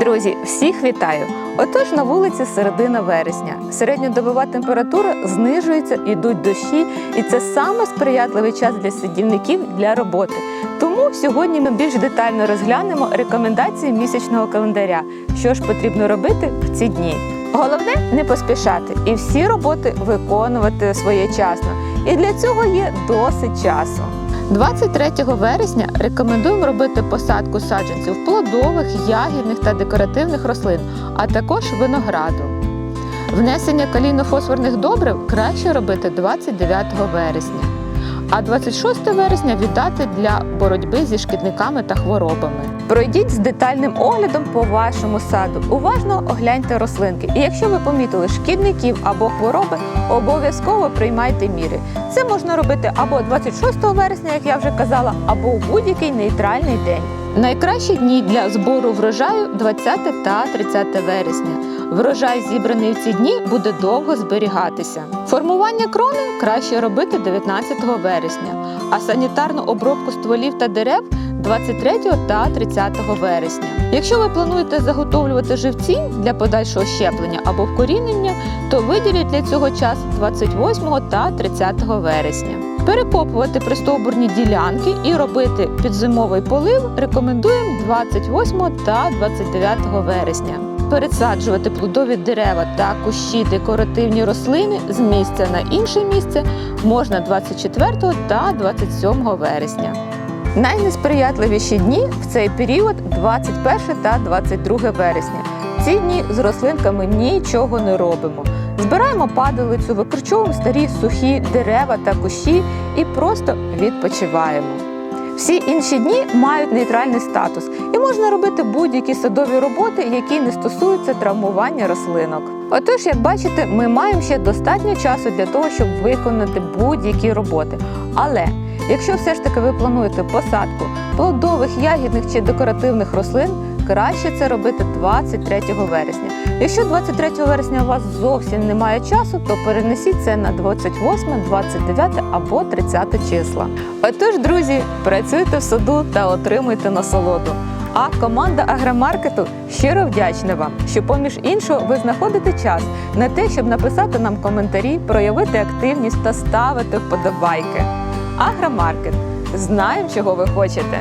Друзі, всіх вітаю! Отож на вулиці середина вересня. Середньодобова температура знижується, йдуть дощі, і це саме сприятливий час для садівників для роботи. Тому сьогодні ми більш детально розглянемо рекомендації місячного календаря, що ж потрібно робити в ці дні. Головне не поспішати і всі роботи виконувати своєчасно. І для цього є досить часу. 23 вересня рекомендуємо робити посадку саджанців плодових, ягідних та декоративних рослин, а також винограду. Внесення калійно-фосфорних добрив краще робити 29 вересня, а 26 вересня віддати для боротьби зі шкідниками та хворобами. Пройдіть з детальним оглядом по вашому саду. Уважно огляньте рослинки. І якщо ви помітили шкідників або хвороби, обов'язково приймайте міри. Це можна робити або 26 вересня, як я вже казала, або у будь-який нейтральний день. Найкращі дні для збору врожаю 20 та 30 вересня. Врожай, зібраний в ці дні, буде довго зберігатися. Формування крони краще робити 19 вересня, а санітарну обробку стволів та дерев 23 та 30 вересня. Якщо ви плануєте заготовлювати живці для подальшого щеплення або вкорінення, то виділіть для цього час 28 та 30 вересня. Перекопувати пристовбурні ділянки і робити підзимовий полив рекомендуємо 28 та 29 вересня. Пересаджувати плодові дерева та кущі декоративні рослини з місця на інше місце можна 24 та 27 вересня. Найнесприятливіші дні в цей період 21 та 22 вересня. Ці дні з рослинками нічого не робимо. Збираємо падалицю, викорчовуємо старі сухі дерева та кущі і просто відпочиваємо. Всі інші дні мають нейтральний статус і можна робити будь-які садові роботи, які не стосуються травмування рослинок. Отож, як бачите, ми маємо ще достатньо часу для того, щоб виконати будь-які роботи. Але якщо все ж таки ви плануєте посадку плодових, ягідних чи декоративних рослин, краще це робити 23 вересня. Якщо 23 вересня у вас зовсім немає часу, то перенесіть це на 28, 29 або 30 числа. Отож, друзі, працюйте в саду та отримуйте насолоду. А команда агромаркету щиро вдячна вам, що поміж іншого ви знаходите час на те, щоб написати нам коментарі, проявити активність та ставити вподобайки. Агромаркет. Знаємо, чого ви хочете.